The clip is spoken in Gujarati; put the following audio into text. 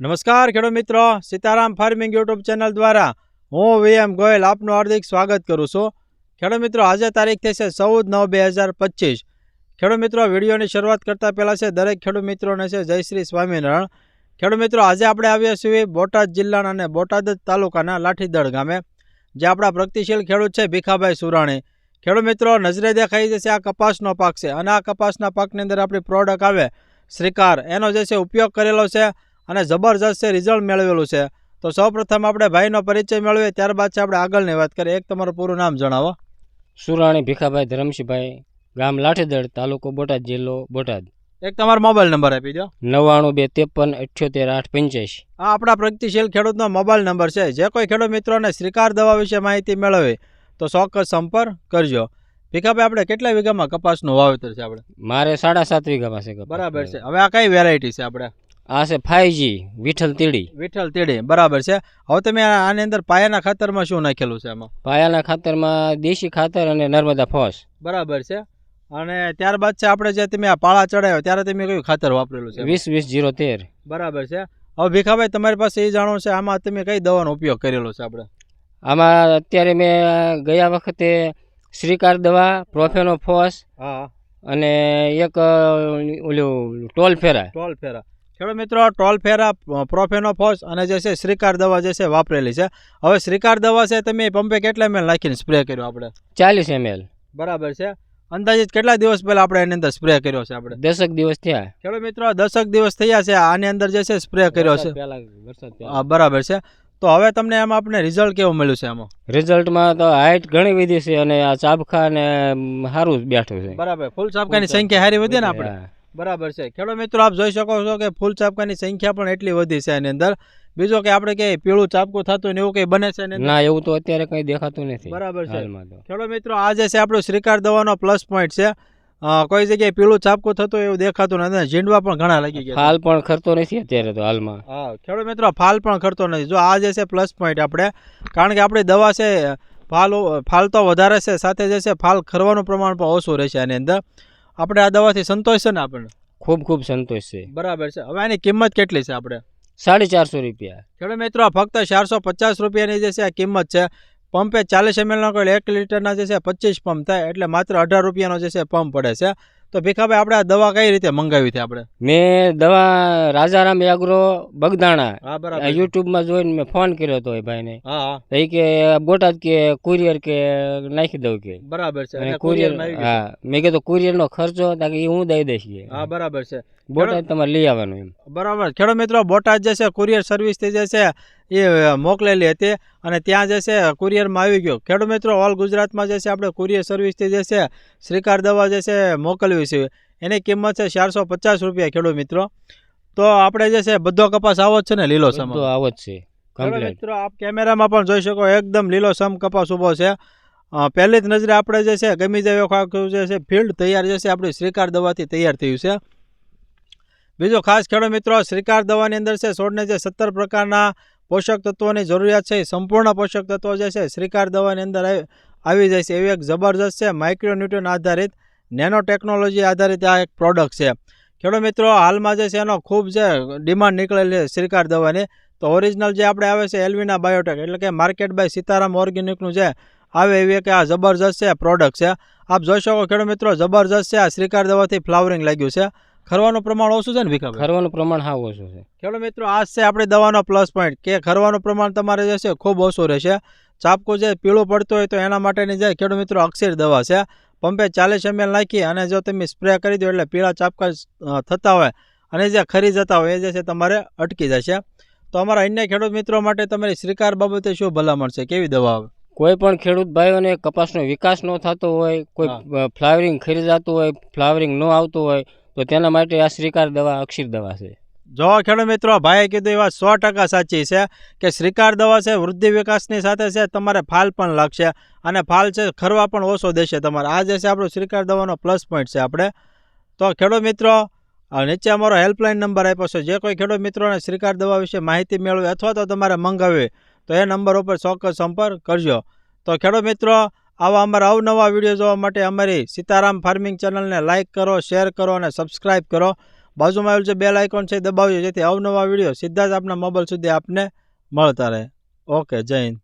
નમસ્કાર ખેડૂત મિત્રો, સીતારામ ફાર્મિંગ યુટ્યુબ ચેનલ દ્વારા હું વીએમ ગોયલ આપનું હાર્દિક સ્વાગત કરું છું. ખેડૂત મિત્રો, આજે તારીખ છે ચૌદ નવ બે હજાર પચીસ. ખેડૂત મિત્રો, વિડીયોની શરૂઆત કરતાં પહેલાં છે, દરેક ખેડૂત મિત્રોને છે, જય શ્રી સ્વામિનારાયણ. ખેડૂત મિત્રો, આજે આપણે આવ્યા છીએ બોટાદ જિલ્લાના અને બોટાદ તાલુકાના લાઠીદળ ગામે, જે આપણા પ્રગતિશીલ ખેડૂત છે, ભીખાભાઈ સુરાણી. ખેડૂત મિત્રો, નજરે દેખાઈ જશે, આ કપાસનો પાક છે. અને આ કપાસના પાકની અંદર આપણી પ્રોડક્ટ આવે, શ્રીકાર. એનો જે છે, ઉપયોગ કરેલો છે અને જબરજસ્ત છે રિઝલ્ટ મેળવેલું છે. તો સૌપ્રથમ આપણે ભાઈનો પરિચય મેળવીએ ત્યારબાદ છે આપણે આગળની વાત કરીએ. એક તમારું પૂરું નામ જણાવો. સુરાણી ભીખાભાઈ ધરમશીભાઈ ગામ લાઠીદળ તાલુકો બોટાદ જિલ્લો બોટાદ. એક તમારો મોબાઈલ નંબર આપી દો. નવ્વાણું બે ત્રેપન અઠ્યોતેર આઠ પંચ્યાસી. આ આપણા પ્રગતિશીલ ખેડૂતનો મોબાઈલ નંબર છે. જે કોઈ ખેડૂત મિત્રોને શ્રીકાર દવા વિશે માહિતી મેળવે તો ચોક્કસ સંપર્ક કરજો. ભીખાભાઈ આપણે કેટલા વીઘામાં કપાસનું વાવેતર છે આપણે? મારે સાડા સાત વીઘામાં છે બરાબર છે. હવે આ કઈ વેરાયટી છે આપણે? આ છે ફાઈજી વિઠ્ઠલ તીડી. વિઠ્ઠલ તીડી બરાબર છે. હવે તમે આની અંદર પાયાના ખાતરમાં શું નાખેલું છે એમાં પાયાના ખાતરમાં દેશી ખાતર અને નર્મદા ફોસ. બરાબર છે. અને ત્યારબાદ છે આપણે જે તમે આ પાળા ચડાવ્યો ત્યારે તમે કયું ખાતર વાપરેલું છે? વીસ વીસ જીરો તેર. બરાબર છે. હવે ભીખાભાઈ તમારી પાસે એ જાણવું છે આમાં તમે કઈ દવાનો ઉપયોગ કરેલો છે આપણે? આમાં અત્યારે મેં ગયા વખતે શ્રીકાર દવા પ્રોફેનો ફોસ હા. અને એક ઓલું ટોલ ફેરા. ટોલ ફેરા. ખેડૂત મિત્રો ટોલ ફેરા પ્રોફેનોફોસ અને જે છે શ્રીકાર દવા જે છે વાપરેલી છે. હવે શ્રીકાર દવા છે તમે પંપે કેટલા એમએલ નાખીને સ્પ્રે કર્યો આપણે? ચાલીસ એમએલ બરાબર છે. અંદાજિત કેટલા દિવસ પહેલા આપણે એની અંદર સ્પ્રે કર્યો છે આપણે? દસક દિવસ થયા. ખેડૂત મિત્રો દસક દિવસ થયા છે આની અંદર જે છે સ્પ્રે કર્યો છે. હા, બરાબર છે. તો હવે તમને એમાં આપણે રિઝલ્ટ કેવું મળ્યું છે એમાં રિઝલ્ટમાં તો હાઇટ ઘણી વધી છે અને આ ચાબખા ને સારું બેઠું છે. બરાબર ફૂલ ચાબખાની સંખ્યા સારી વધી ને આપણે. બરાબર છે. ખેડો મિત્રો આપ જોઈ શકો છો કે ફૂલ ચાપકાની સંખ્યા પણ એટલી વધી છે એની અંદર. બીજો કે આપણે ક્યાંય પીળું ચાપકું થતું ને એવું કંઈ બને છે એની ના એવું તો અત્યારે કઈ દેખાતું નથી બરાબર છે. ખેડો મિત્રો આ જે છે આપણો શ્રીકાર દવાનો પ્લસ પોઈન્ટ છે. કોઈ જગ્યાએ પીળું ચાપકું થતું એવું દેખાતું નથી. ઝીંડવા પણ ઘણા લાગી ગયા ફાલ પણ ખરતો નથી અત્યારે તો હાલમાં. હા ખેડૂત મિત્રો ફાલ પણ ખરતો નથી. જો આ જે છે પ્લસ પોઈન્ટ આપણે કારણ કે આપણી દવા છે ફાલ ફાલ તો વધારે છે સાથે જે છે ફાલ ખરવાનું પ્રમાણ પણ ઓછું રહેશે આની અંદર. આપણે આ દવાથી સંતોષ છે ને આપણને? ખૂબ ખૂબ સંતોષ છે. બરાબર છે. હવે આની કિંમત કેટલી છે આપણે? સાડી ચારસો રૂપિયા. ખેડૂત મિત્રો આ ફક્ત ચારસો પચાસ રૂપિયાની જે છે આ કિંમત છે. પંપે ચાલીસ એમએલનો કોઈ એક લીટરના જે છે પચીસ પંપ થાય એટલે માત્ર અઢાર રૂપિયાનો જે છે પંપ પડે છે. તો ભીખાભાઈ આપણે આ દવા કઈ રીતે મંગાવી હતી આપણે? મેં દવા રાજારામ એગ્રો બગદાણા યુટ્યુબમાં જોઈને મેં ફોન કર્યો હતો એ ભાઈને. એ કે બોટાદ કે કુરિયર કે નાખી દઉં કે. બરાબર છે કુરિયર હા મેં કીધું કુરિયરનો ખર્ચો તાકે એ હું દઈ દઈશ કે. હા બરાબર છે. બોટાદ તમારે લઈ આવવાનું એમ. બરાબર. ખેડૂત મિત્રો બોટાદ જે છે કુરિયર સર્વિસથી જે છે એ મોકલેલી હતી અને ત્યાં જે છે કુરિયરમાં આવી ગયો. ખેડૂત મિત્રો ઓલ ગુજરાતમાં જે છે આપણે કુરિયર સર્વિસથી જે છે શ્રીકાર દવા જે છે મોકલવી છે. એની કિંમત છે ચારસો પચાસ રૂપિયા ખેડૂત મિત્રો. તો આપણે જે છે બધો કપાસ આવો જ છે ને લીલો સમ. આવો જ છે. મિત્રો આપ કેમેરામાં પણ જોઈ શકો એકદમ લીલો સમ કપાસ ઊભો છે. પહેલી જ નજરે આપણે જે છે ગમી જાય આખું જે છે ફિલ્ડ તૈયાર જે છે આપણી શ્રીકાર દવાથી તૈયાર થયું છે. બીજો ખાસ ખેડૂત મિત્રો શ્રીકાર દવાની અંદર છે છોડને જે સત્તર પ્રકારના પોષક તત્વોની જરૂરિયાત છે સંપૂર્ણ પોષક તત્વો જે છે શ્રીકાર દવાની અંદર આવી- આવી જાય છે. એવી એક જબરજસ્ત છે માઇક્રોન્યુટ્રન આધારિત નેનો ટેકનોલોજી આધારિત આ એક પ્રોડક્ટ છે. ખેડૂત મિત્રો હાલમાં જે છે એનો ખૂબ જે ડિમાન્ડ નીકળેલી છે શ્રીકાર દવાની. તો ઓરિજિનલ જે આપણે આવે છે એલવીના બાયોટેક એટલે કે માર્કેટ બાય સીતારામ ઓર્ગેનિકનું જે આવે એવી કે આ જબરજસ્ત છે પ્રોડક્ટ છે. આપ જોઈ શકો ખેડૂત મિત્રો જબરજસ્ત છે આ શ્રીકાર દવાથી ફ્લાવરિંગ લાગ્યું છે. ખરવાનું પ્રમાણ ઓછું છે ને ભીખા ખરવાનું પ્રમાણ હા ઓછું છે. ખેડૂત મિત્રો આ છે આપણી દવાનો પ્લસ પોઈન્ટ કે ખરવાનું પ્રમાણ તમારે જે છે ખૂબ ઓછું રહેશે. ચાપકું જે પીળું પડતું હોય તો એના માટેની જે ખેડૂત મિત્રો અક્ષીર દવા છે. પંપે ચાલીસ એમએલ નાખી અને જો તમે સ્પ્રે કરી દો એટલે પીળા ચાપકા થતા હોય. અને જે ખરી જતા હોય એ જે છે તમારે અટકી જશે. તો અમારા અન્ય ખેડૂત મિત્રો માટે તમારી શ્રીકાર બાબતે શું ભલામણ છે? કેવી દવા આવે? કોઈ પણ ખેડૂત ભાઈઓને કપાસનો વિકાસ ન થતો હોય કોઈ ફ્લાવરિંગ ખરી જતું હોય ફ્લાવરિંગ ન આવતું હોય તો તેના માટે આ શ્રીકાર દવા અક્ષીર દવા છે. જો ખેડૂત મિત્રો, ભાઈએ કીધું એવા સો ટકા સાચી છે કે શ્રીકાર દવા છે, વૃદ્ધિ વિકાસની સાથે છે, તમારે ફાલ પણ લાગશે અને ફાલ છે, ખરવા પણ ઓછો દેશે તમારે. આ જે છે આપણો શ્રીકાર દવાનો પ્લસ પોઈન્ટ છે આપણે. તો ખેડૂત મિત્રો નીચે અમારો હેલ્પલાઇન નંબર આપ્યો છે. જે કોઈ ખેડૂત મિત્રોને શ્રીકાર દવા વિશે માહિતી મેળવી અથવા તો તમારે મંગાવવી તો એ નંબર ઉપર ચોક્કસ સંપર્ક કરજો. તો ખેડૂત મિત્રો, આવા અમારા અવનવા વીડિયો જોવા માટે અમારી સીતારામ ફાર્મિંગ ચેનલને લાઇક કરો શેર કરો અને સબસ્ક્રાઈબ કરો. બાજુમાં આવેલું છે બેલ આઇકોન છે દબાવજો જેથી અવનવા વીડિયો સીધા જ આપના મોબાઈલ સુધી આપને મળતા રહે. ઓકે, જય હિન્દ.